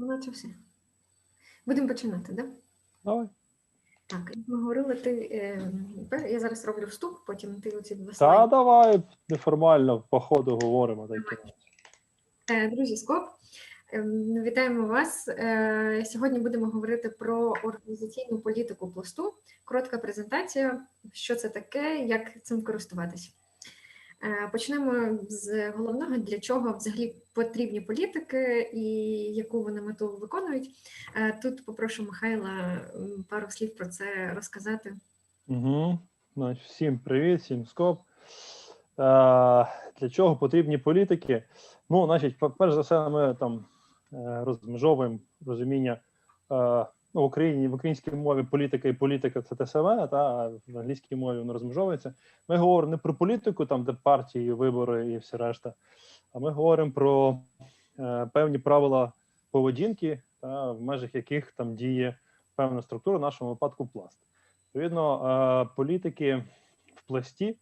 Ну, наче все. Будемо починати, так? Да? Давай. Так, ми говорили, ти е, я зараз роблю вступ, потім ти оці два Та давай неформально по ходу говоримо. Е, Друзі, Скоп, ем, вітаємо вас. Е, Сьогодні будемо говорити про організаційну політику пласту. Коротка презентація, що це таке, як цим користуватися. Е, Почнемо з головного, для чого взагалі потрібні політики і яку вони мету виконують. Е, Тут попрошу Михайла пару слів про це розказати. Угу. Значить, всім привіт, всім скоп. Е, для чого потрібні політики? Ну, значить, пе- перш за все, ми там розмежовуємо розуміння ну, в Україні в українській мові політика і політика це те саме, та в англійській мові воно розмежовується. Ми говоримо не про політику, там де партії, вибори і все решта, а ми говоримо про е, певні правила поведінки, та, в межах яких там діє певна структура, в нашому випадку пласт. Відповідно, е, політики в пласті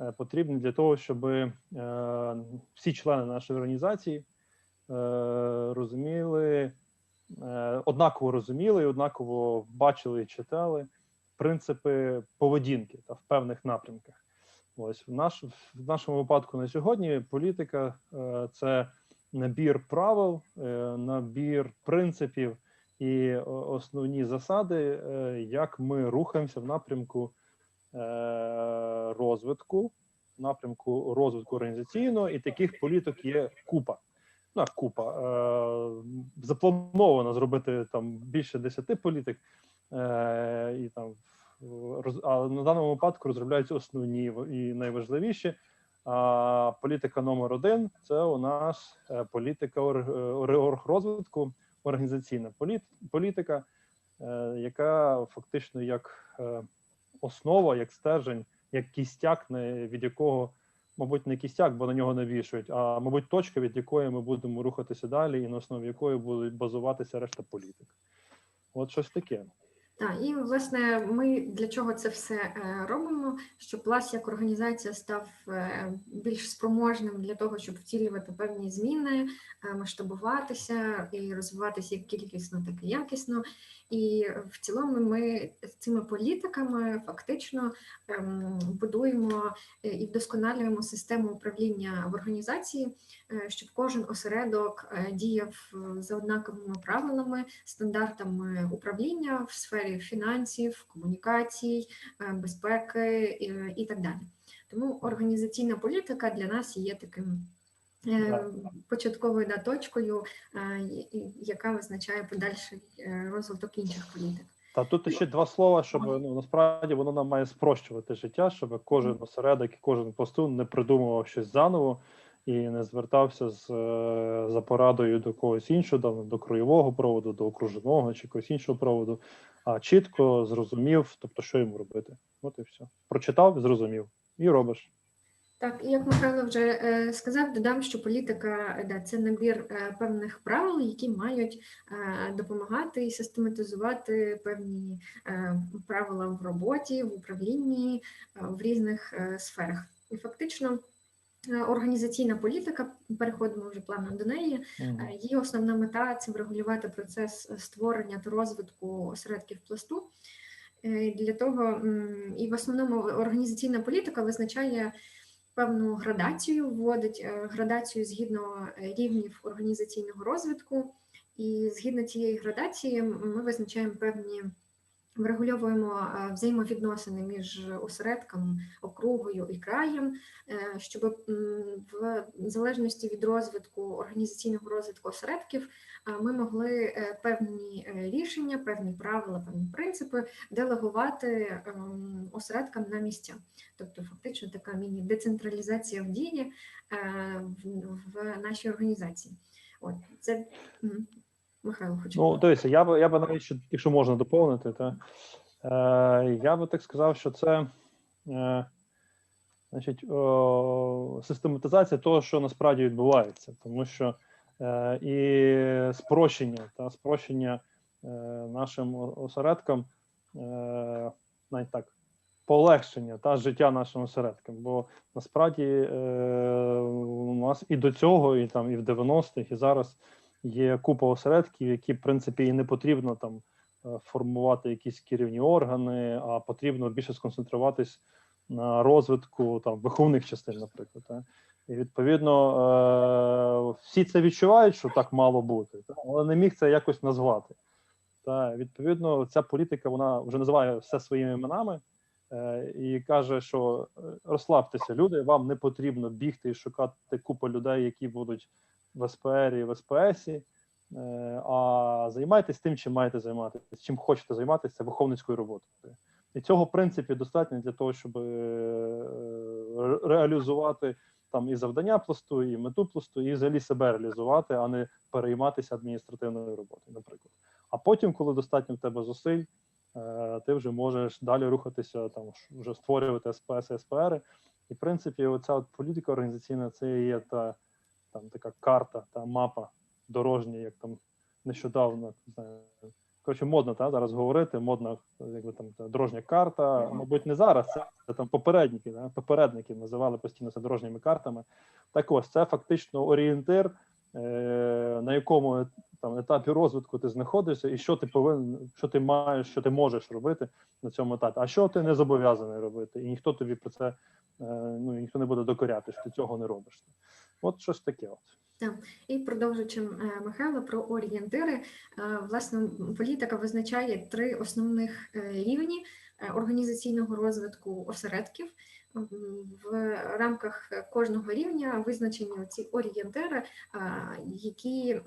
е, потрібні для того, щоб е, всі члени нашої організації е, розуміли, однаково розуміли однаково бачили і читали принципи поведінки та в певних напрямках. Ось в, наш, в нашому випадку на сьогодні політика е, це набір правил, е, набір принципів і основні засади, е, як ми рухаємося в напрямку е, розвитку, напрямку розвитку організаційного, і таких політик є купа. Ну, купа. Е, заплановано зробити там більше 10 політик, е, і там роз, а на даному випадку розробляються основні і найважливіші. А політика номер один це у нас е, політика е, оргрозвитку, організаційна політ, політика, е, яка фактично як основа, як стержень, як кістяк, від якого, мабуть, не кістяк, бо на нього навішують, а мабуть, точка, від якої ми будемо рухатися далі, і на основі якої буде базуватися решта політик. От щось таке. Так, і власне ми для чого це все е, робимо? Щоб Плас як організація став е, більш спроможним для того, щоб втілювати певні зміни, е, масштабуватися і розвиватися як кількісно, так і якісно. І в цілому ми цими політиками фактично ем, будуємо і вдосконалюємо систему управління в організації, щоб кожен осередок діяв за однаковими правилами, стандартами управління в сфері фінансів, комунікацій, е, безпеки е, і так далі. Тому організаційна політика для нас є таким. е, Початковою да, точкою, е, яка визначає подальший е, розвиток інших політик. Та тут ще два слова, щоб ну насправді воно нам має спрощувати життя, щоб кожен осередок і кожен пластун не придумував щось заново і не звертався з е, за порадою до когось іншого, до краєвого проводу, до окружного чи когось іншого проводу, а чітко зрозумів, тобто, що йому робити. От і все. Прочитав, зрозумів і робиш. Так, як Михайло вже е, сказав, додам, що політика е, да, це набір е, певних правил, які мають е, допомагати і систематизувати певні е, правила в роботі, в управлінні, е, в різних е, сферах. І фактично організаційна політика, переходимо вже плавно до неї. Е, Її основна мета це врегулювати процес створення та розвитку осередків пласту. Е, Для того і в основному організаційна політика визначає певну градацію, вводить е, градацію згідно е, рівнів організаційного розвитку, і згідно цієї градації ми визначаємо певні. Врегульовуємо е, взаємовідносини між осередком, округою і краєм, е, щоб в залежності від розвитку організаційного розвитку осередків е, ми могли певні рішення, певні правила, певні принципи делегувати ем, осередкам на місця. Тобто, фактично така міні-децентралізація в дії в, нашій організації. От це Михайло хоче. Ну, дивіться, я би я би навіть, якщо можна доповнити, то е, я би так сказав, що це е, значить, о, систематизація того, що насправді відбувається, тому що е, і спрощення та спрощення е, нашим осередкам, е, навіть так, полегшення та життя нашим осередкам. Бо насправді е, у нас і до цього, і там, і в 90-х, і зараз є купа осередків, які в принципі і не потрібно там е, формувати якісь керівні органи, а потрібно більше сконцентруватись на розвитку там виховних частин, наприклад. Та? І відповідно е, всі це відчувають, що так мало бути, але не міг це якось назвати. Та відповідно, ця політика вона вже називає все своїми іменами е, і каже, що розслабтеся, люди, вам не потрібно бігти і шукати купу людей, які будуть в СПР і в СПС, е, а займайтесь тим, чим маєте займатися, чим хочете займатися виховницькою роботою. І цього в принципі достатньо для того, щоб е, реалізувати там і завдання пласту, і мету пласту, і взагалі себе реалізувати, а не перейматися адміністративною роботою, наприклад. А потім, коли достатньо в тебе зусиль, е, ти вже можеш далі рухатися, там вже створювати СПС, СПР. І в принципі, оця от політика організаційна це є та там така карта, та мапа дорожня, як там нещодавно не знаю. Коротше, модно та зараз говорити, модна якби там та дорожня карта. Мабуть, не зараз. Це, там попередники, да? попередники називали постійно це дорожніми картами. Так ось це фактично орієнтир, е, на якому там етапі розвитку ти знаходишся, і що ти повинен, що ти маєш, що ти можеш робити на цьому етапі, а що ти не зобов'язаний робити, і ніхто тобі про це е, ну ніхто не буде докоряти, що ти цього не робиш. От щось таке. От. І продовжуючи е, Михайло про орієнтири, е, власне, політика визначає три основних е, рівні організаційного розвитку осередків. В рамках кожного рівня визначені ці орієнтири, які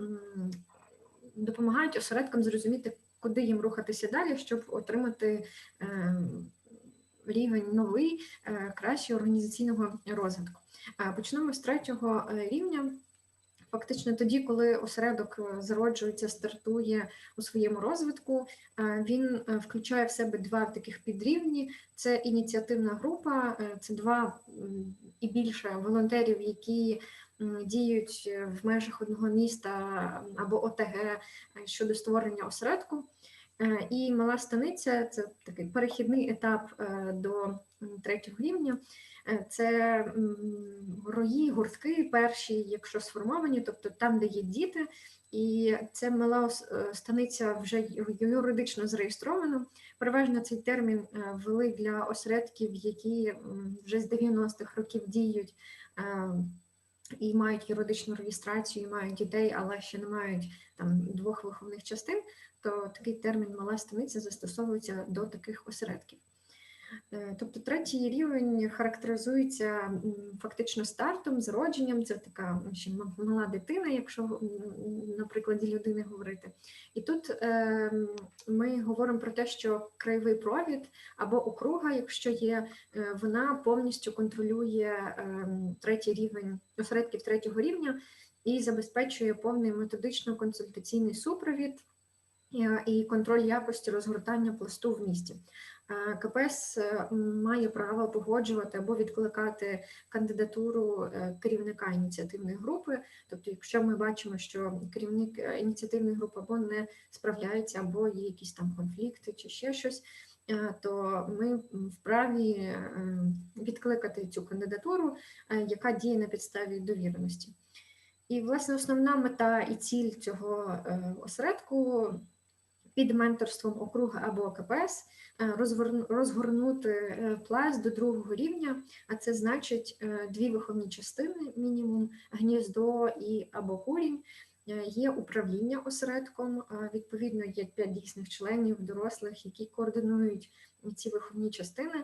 допомагають осередкам зрозуміти, куди їм рухатися далі, щоб отримати е, рівень новий, е, кращий організаційного розвитку. Е, Почнемо з третього е, рівня. Фактично, тоді, коли осередок зароджується, стартує у своєму розвитку, він включає в себе два таких підрівні: це ініціативна група, це два і більше волонтерів, які діють в межах одного міста або ОТГ щодо створення осередку. Е, І мала станиця це такий перехідний етап е, до третього рівня. Е, Це рої, гуртки перші, якщо сформовані, тобто там, де є діти, і це мала станиця вже юридично зареєстрована. Переважно цей термін ввели для осередків, які вже з 90-х років діють і мають юридичну реєстрацію, і мають дітей, але ще не мають там двох виховних частин. То такий термін мала станиця застосовується до таких осередків. Е, Тобто третій рівень характеризується фактично стартом, зародженням. Це така ще мала дитина, якщо на прикладі людини говорити. І тут е, ми говоримо про те, що краєвий провід або округа, якщо є, е, вона повністю контролює третій рівень осередків третього рівня і забезпечує повний методично-консультаційний супровід е, і контроль якості розгортання пласту в місті. Е, КПС е, має право погоджувати або відкликати кандидатуру е, керівника ініціативної групи. Тобто, якщо ми бачимо, що керівник е, ініціативної групи або не справляється, або є якісь там конфлікти чи ще щось, е, то ми вправі е, відкликати цю кандидатуру, е, яка діє на підставі довіреності. І, власне, основна мета і ціль цього е, осередку під менторством округа або КПС е, розгорну- розгорнути е, пласт до другого рівня, а це значить е, дві виховні частини, мінімум гніздо і або курінь. Е, Є управління осередком, відповідно, є п'ять дійсних членів, дорослих, які координують ці виховні частини.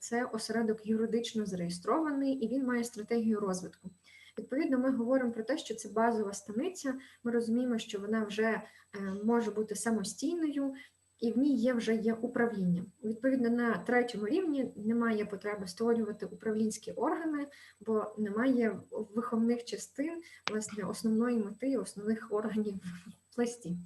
Це осередок юридично зареєстрований і він має стратегію розвитку. Відповідно, ми говоримо про те, що це базова станиця. Ми розуміємо, що вона вже е, може бути самостійною, і в ній є вже є управління. Відповідно, на третьому рівні немає потреби створювати управлінські органи, бо немає виховних частин власне основної мети, основних органів в пласті.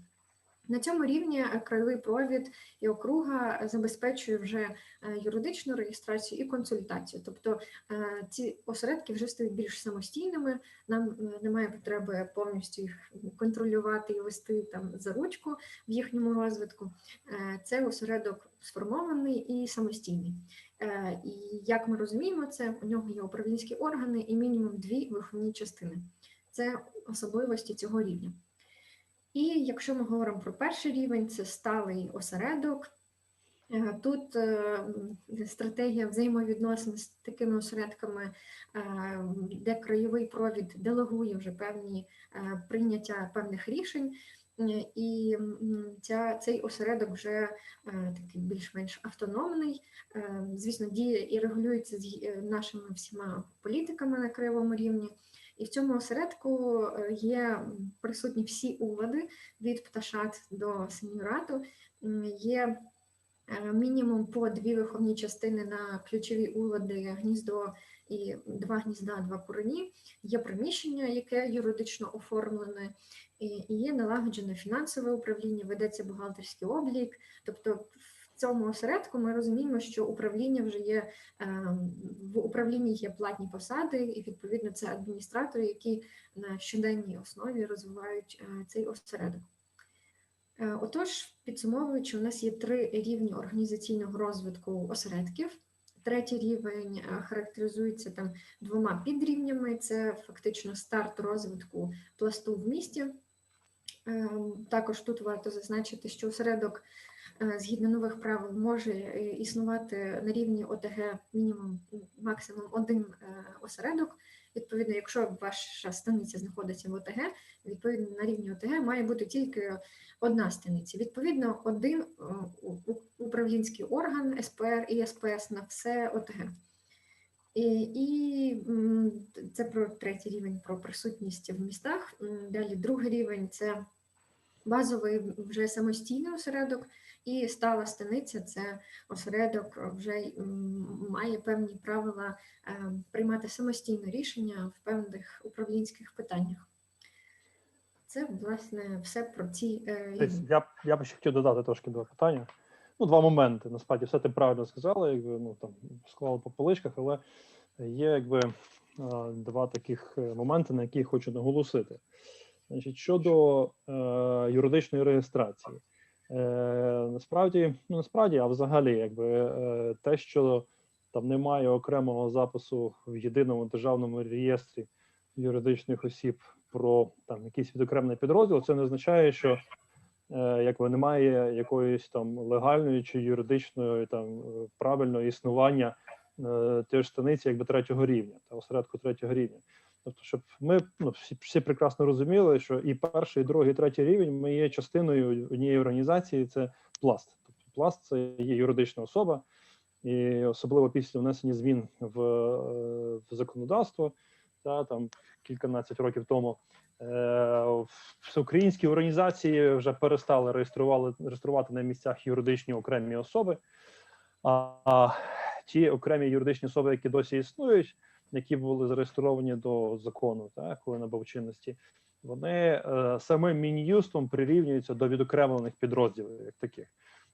На цьому рівні е, краєвий провід і округа забезпечує вже е, юридичну реєстрацію і консультацію. Тобто е, ці осередки вже стають більш самостійними. Нам е, немає потреби повністю їх контролювати і вести там за ручку в їхньому розвитку. Е, Це осередок сформований і самостійний. Е, І як ми розуміємо, це у нього є управлінські органи і мінімум дві виховні частини. Це особливості цього рівня. І якщо ми говоримо про перший рівень, це сталий осередок. Е, Тут е, стратегія взаємовідносин з такими осередками, е, де краєвий провід делегує вже певні прийняття певних рішень, і ця, цей осередок вже такий більш-менш автономний. Звісно, діє і регулюється з нашими всіма політиками на краєвому рівні. І в цьому осередку е, є присутні всі улади від пташат до сеньорату. Є е, мінімум по дві виховні частини на ключові улади, гніздо і два гнізда, два курені. Є приміщення, яке юридично оформлене, і є налагоджене фінансове управління, ведеться бухгалтерський облік. Тобто цьому осередку ми розуміємо, що управління вже є е, в управлінні є платні посади, і відповідно це адміністратори, які на щоденній основі розвивають е, цей осередок. Е, Отож, підсумовуючи, у нас є три рівні організаційного розвитку осередків. Третій рівень характеризується там двома підрівнями: це фактично старт розвитку пласту в місті. Ем, Також тут варто зазначити, що осередок згідно нових правил може е, існувати на рівні ОТГ мінімум максимум один е, осередок. Відповідно, якщо ваша станиця знаходиться в ОТГ, відповідно на рівні ОТГ має бути тільки одна станиця. Відповідно, один е, управлінський орган СПР і СПС на все ОТГ. І це про третій рівень про присутність в містах. Далі другий рівень це базовий вже самостійний осередок, і стала станиця це осередок вже має певні правила е, приймати самостійно рішення в певних управлінських питаннях. Це власне все про ці е, Тобто. Я, б- я би ще хотів додати трошки два питання. Ну, два моменти. Насправді, все ти правильно сказала, якби ну там склали по поличках, але є якби е, два таких е, моменти, на які я хочу наголосити. Значить, щодо е, юридичної реєстрації, е, насправді, ну насправді, а взагалі, якби е, те, що там немає окремого запису в єдиному державному реєстрі юридичних осіб про там якийсь відокремлений підрозділ, це не означає, що е, якби немає якоїсь там легальної чи юридичної там е, правильного існування е, тієї ж станиці, якби третього рівня та осередку третього рівня. Тобто, щоб ми ну, всі, всі прекрасно розуміли, що і перший, і другий, і третій рівень ми є частиною однієї організації. Це пласт. Тобто пласт це є юридична особа, і особливо після внесення змін в, е, в законодавство, та там кільканадцять років тому. е, Всеукраїнські організації вже перестали реєстрували реєструвати на місцях юридичні окремі особи. А, а ті окремі юридичні особи, які досі існують, які були зареєстровані до закону, так, коли набув чинності, вони е, самим мін'юстом прирівнюються до відокремлених підрозділів, як таких,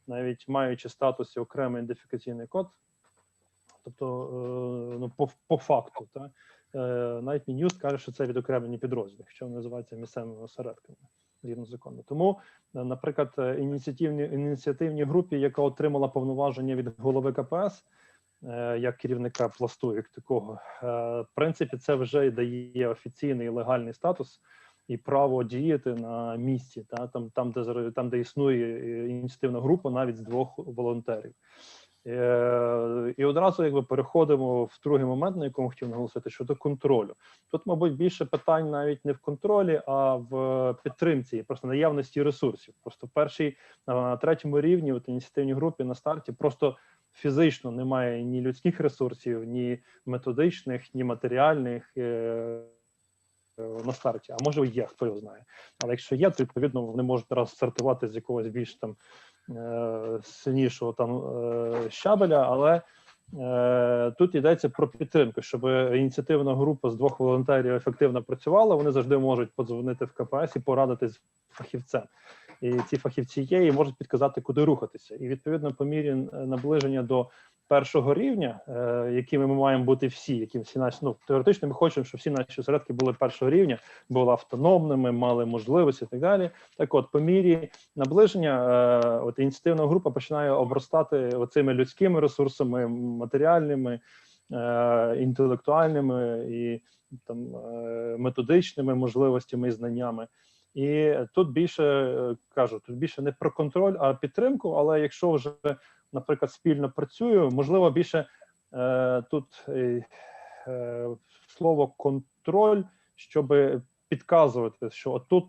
навіть маючи статус і окремий ідентифікаційний код. Тобто, е, ну, по, по факту, так, е, навіть Мін'юст каже, що це відокремлені підрозділи, що називаються місцевими осередками згідно закону. Тому, наприклад, ініціативні ініціативній групі, яка отримала повноваження від голови КПС як керівника пласту, як такого, е, в принципі, це вже дає офіційний легальний статус і право діяти на місці, та там, там, де там, де існує е, ініціативна група, навіть з двох волонтерів. Е, І одразу якби переходимо в другий момент, на якому хотів наголосити щодо контролю. Тут, мабуть, більше питань навіть не в контролі, а в підтримці, просто наявності ресурсів. Просто перший на третьому рівні, от ініціативній групі на старті, просто фізично немає ні людських ресурсів, ні методичних, ні матеріальних. е, е, На старті, а може є, хто його знає. Але якщо є, то відповідно вони можуть раз стартувати з якогось більш там е, сильнішого там щабеля, але тут йдеться про підтримку, щоб ініціативна група з двох волонтерів ефективно працювала. Вони завжди можуть подзвонити в КПС і порадитись з фахівцем. І ці фахівці є і можуть підказати, куди рухатися. І відповідно, по мірі е, наближення до першого рівня, е, якими ми маємо бути всі, які всі наші ну теоретично, ми хочемо, щоб всі наші осередки були першого рівня, були автономними, мали можливості і так далі. Так, от, по мірі наближення, е, от ініціативна група починає обростати оцими людськими ресурсами, матеріальними, інтелектуальними і там методичними можливостями і знаннями. І тут більше е, кажу, тут більше не про контроль, а підтримку. Але якщо вже, наприклад, спільно працюю, можливо, більше е, тут е, е, слово контроль, щоб підказувати, що отут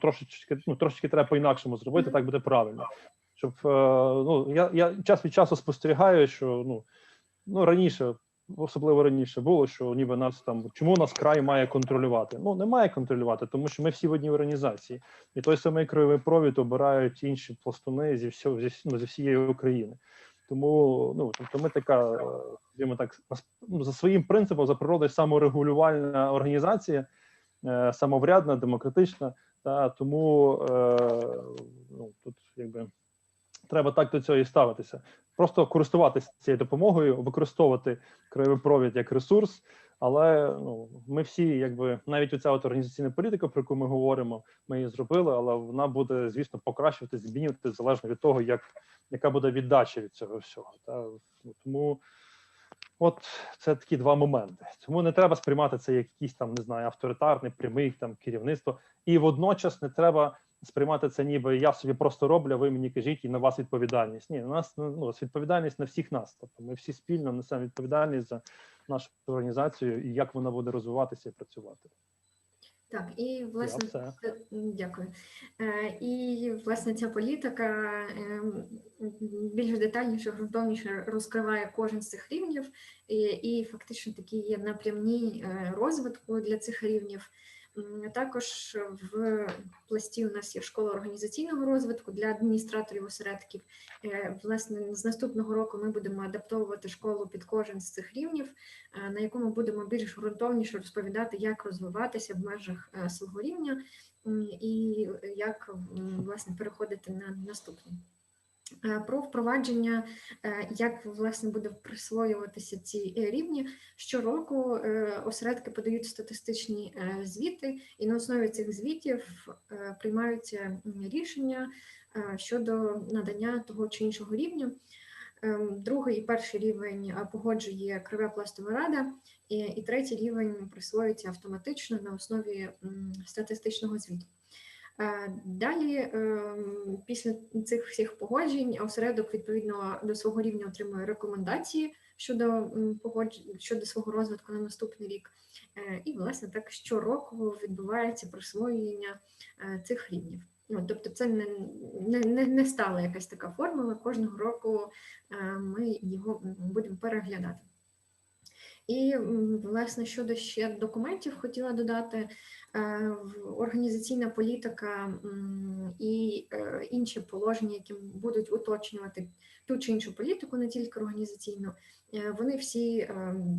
трошечки, ну трошечки треба по-інакшому зробити, так буде правильно. Щоб е, ну я, я час від часу спостерігаю, що ну, ну раніше, особливо раніше, було, що ніби нас там чому нас край має контролювати? Ну не має контролювати, тому що ми всі в одній організації, і той самий краєвий провід обирають інші пластуни зі всього зі, ну, зі всієї України. Тому ну тобто ми така, скажімо так, ну, за своїм принципом, за природою саморегулювальна організація, е, самоврядна, демократична. Та тому е, ну тут якби треба так до цього і ставитися. Просто користуватися цією допомогою, використовувати краєвий провід як ресурс. Але ну ми всі, якби навіть оця от організаційна політика, про яку ми говоримо, ми її зробили, але вона буде, звісно, покращуватись, змінюватись залежно від того, як яка буде віддача від цього всього. Та тому от це такі два моменти. Тому не треба сприймати це як якийсь там не знаю авторитарний, прямий там керівництво, і водночас не треба сприймати це, ніби я собі просто роблю, ви мені кажіть, і на вас відповідальність. Ні, на нас ну відповідальність на всіх нас. Тобто ми всі спільно несемо відповідальність за нашу організацію і як вона буде розвиватися і працювати. Так, і власне це- дякую. Е, І власне ця політика ем, більш детальніше, ґрунтовніше розкриває кожен з цих рівнів, і, і фактично такі є напрямні е, розвитку для цих рівнів. Також в пласті у нас є школа організаційного розвитку для адміністраторів осередків. Е, Власне, з наступного року ми будемо адаптовувати школу під кожен з цих рівнів, е, на якому будемо більш ґрунтовніше розповідати, як розвиватися в межах е, свого рівня і як власне переходити на наступний. Е, Про впровадження, е, як власне буде присвоюватися ці е, рівні. Щороку осередки подають статистичні звіти, і на основі цих звітів приймаються рішення щодо надання того чи іншого рівня. Ем, Другий і перший рівень погоджує Крива пластова рада, і третій рівень присвоюється автоматично на основі статистичного звіту. Е, Далі, ем, після цих всіх погоджень, осередок відповідно до свого рівня отримує рекомендації щодо погодж- щодо свого розвитку на наступний рік. Е, І, власне, так щороку відбувається присвоєння е, цих рівнів. Ну, тобто, це не, не, не, стала якась така формула. Кожного року е, ми його будемо переглядати. І, власне, щодо ще документів, хотіла додати е, організаційна політика і е, інші положення, які будуть уточнювати ту чи іншу політику, не тільки організаційну, е, вони всі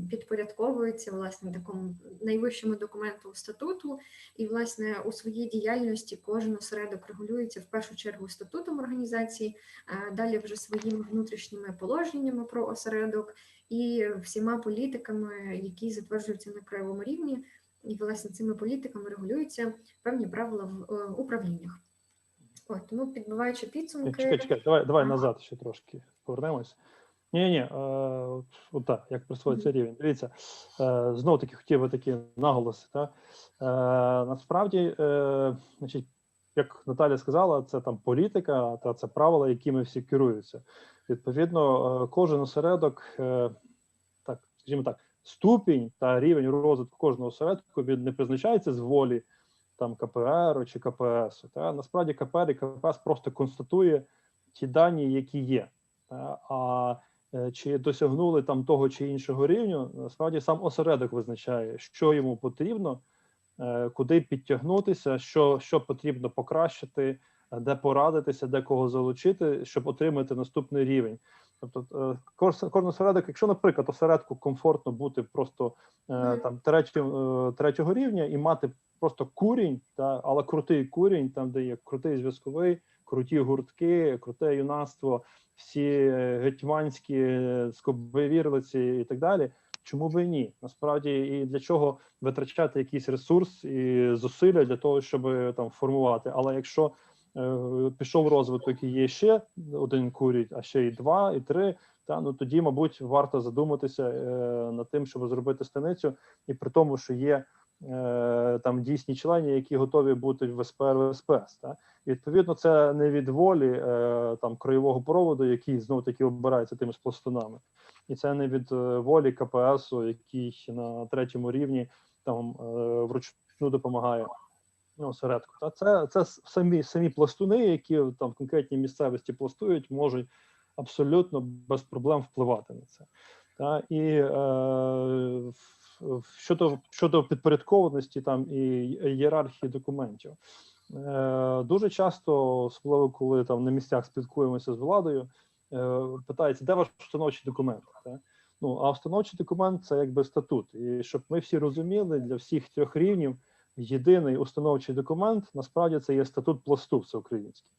підпорядковуються власне такому найвищому документу статуту, і власне у своїй діяльності кожен осередок регулюється в першу чергу статутом організації, далі вже своїми внутрішніми положеннями про осередок і всіма політиками, які затверджуються на краєвому рівні. І власне цими політиками регулюються певні правила в е, управліннях. От тому підбиваючи підсумки, Чекай, чекай, давай, давай назад ще трошки повернемось. Ні, ні, е, от так, як присвоїться рівень. Дивіться, е, знову таки хотів би такі наголоси. Та? Насправді, значить, як Наталя сказала, це там політика, та це правила, якими всі керуються. Відповідно, е, кожен осередок, е, так, скажімо так, ступінь та рівень розвитку кожного осередку він не призначається з волі там КПР чи КПС. Та насправді КПР і КПС просто констатує ті дані, які є. Та, а е, чи досягнули там того чи іншого рівню, насправді сам осередок визначає, що йому потрібно, куди підтягнутися, що, що потрібно покращити, де порадитися, де кого залучити, щоб отримати наступний рівень. Тобто, е, кожен осередок, якщо, наприклад, осередку комфортно бути просто е, там третім, е, третього рівня і мати просто курінь, та але крутий курінь, там де є крутий зв'язковий, круті гуртки, круте юнацтво, всі гетьманські скобовірлиці і так далі. Чому і ні? Насправді, і для чого витрачати якийсь ресурс і зусилля для того, щоб там формувати. Але якщо пішов розвиток і є ще один курінь, а ще і два, і три, та ну тоді, мабуть, варто задуматися е, над тим, щоб зробити станицю, і при тому, що є е, там дійсні члені, які готові бути в СПР в СПС. Та? Відповідно, це не від волі е, там краєвого проводу, який знову таки обирається тими пластунами, і це не від е, волі КПСу, який на третьому рівні там е, вручну допомагає осередку. Та це, це самі самі пластуни, які там в конкретній місцевості пластують, можуть абсолютно без проблем впливати на це. Та і е, щодо щодо підпорядкованості там і ієрархії документів. Е, дуже часто, особливо коли там на місцях спілкуємося з владою, е, питається, де ваш установчий документ? Та? Ну а установчий документ це якби статут. І щоб ми всі розуміли, для всіх трьох рівнів єдиний установчий документ насправді це є статут пласту всеукраїнський.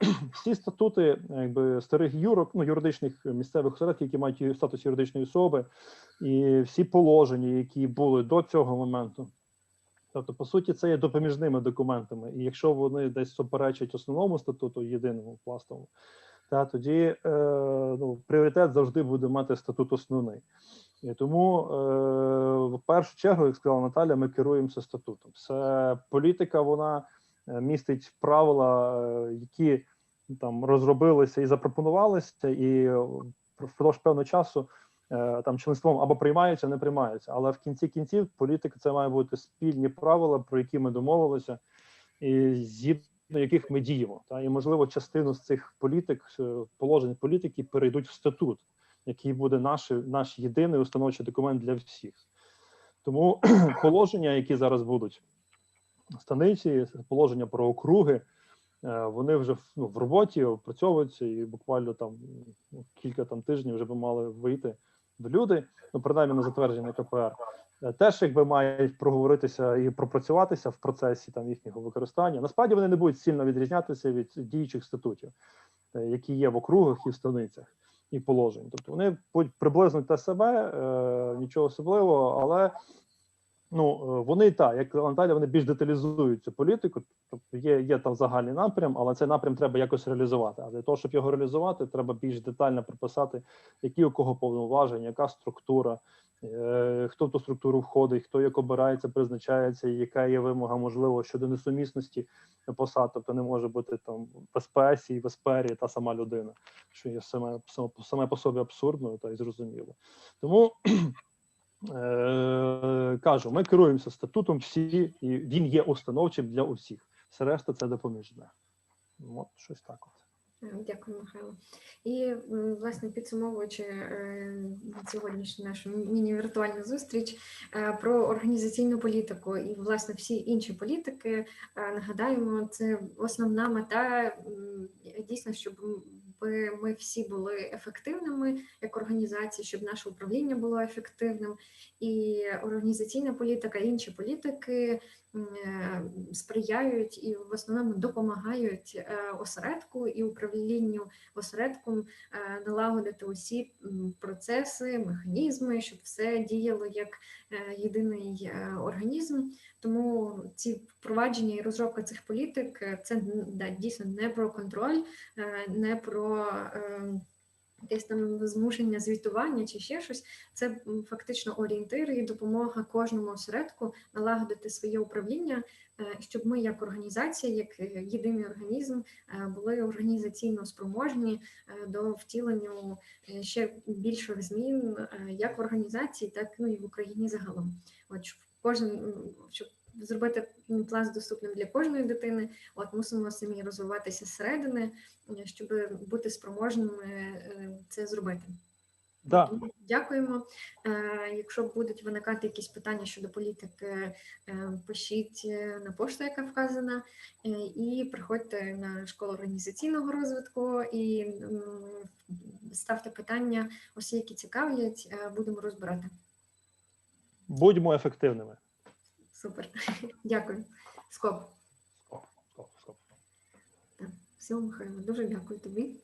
Всі статути якби старих юрок, ну юридичних місцевих осередків, які мають статус юридичної особи, і всі положення, які були до цього моменту. Тобто, по суті, це є допоміжними документами. І якщо вони десь суперечать основному статуту, єдиному пластовому, та тоді е, ну, пріоритет завжди буде мати статут основний. І тому, е, в першу чергу, як сказала Наталя, ми керуємося статутом. Це політика, вона е, містить правила, е, які там розробилися і запропонувалися, і е, впродовж певного часу е, там членством або приймаються, не приймаються. Але в кінці кінців політика це має бути спільні правила, про які ми домовилися, і згідно яких ми діємо. Та і можливо частину з цих політик, е, положень політики перейдуть в статут, який буде наш, наш єдиний установчий документ для всіх. Тому положення, які зараз будуть станиці, положення про округи, е, вони вже ну, в роботі опрацьовуються, і буквально там ну, кілька там тижнів вже би мали вийти люди, ну принаймні на затвердження КПР. Е, Теж якби мають проговоритися і пропрацюватися в процесі там їхнього використання. Насправді вони не будуть сильно відрізнятися від діючих статутів, е, які є в округах і в станицях і положень. Тобто вони будуть приблизно те себе, е, нічого особливого, але ну е, вони так, як Наталя, вони більш деталізують цю політику. Тобто є, є там загальний напрям, але цей напрям треба якось реалізувати. А для того, щоб його реалізувати, треба більш детально прописати, які у кого повноваження, яка структура, е, хто в ту структуру входить, хто як обирається, призначається, яка є вимога, можливо, щодо несумісності посад. Тобто не може бути там в СПС і в СПРі та сама людина, що є саме, саме, саме по собі абсурдною та й зрозуміло. Тому е, кажу, ми керуємося статутом всі, і він є установчим для усіх. Все решта це допоміжне. Ну, От щось так. От. Дякую, Михайло. І власне підсумовуючи е, сьогоднішню нашу міні-віртуальну зустріч е, про організаційну політику і власне всі інші політики, нагадаємо, це основна мета дійсно, щоб би ми всі були ефективними як організації, щоб наше управління було ефективним, і організаційна політика, і інші політики е, сприяють і в основному допомагають е, осередку і управлінню осередком е, налагодити усі процеси, механізми, щоб все діяло як єдиний організм. Тому ці впровадження і розробка цих політик е, це да, дійсно не про контроль, е, не про. е, Десь там змушення звітування чи ще щось, це фактично орієнтир і допомога кожному осередку налагодити своє управління, щоб ми, як організація, як єдиний організм, були організаційно спроможні до втілення ще більших змін як в організації, так ну і в Україні загалом. От кожен щоб зробити пласт доступним для кожної дитини, от мусимо самі розвиватися зсередини, е, щоб бути спроможними е, це зробити. Да. Дякуємо. Е, Якщо будуть виникати якісь питання щодо політики, пишіть на пошту, яка вказана, і приходьте на школу організаційного розвитку і ставте питання, усі, які цікавлять, будемо розбирати. Будьмо ефективними. Супер. Дякую. Скоп. Скоп, скоп, скоп. Так, все, Михайло, дуже дякую тобі.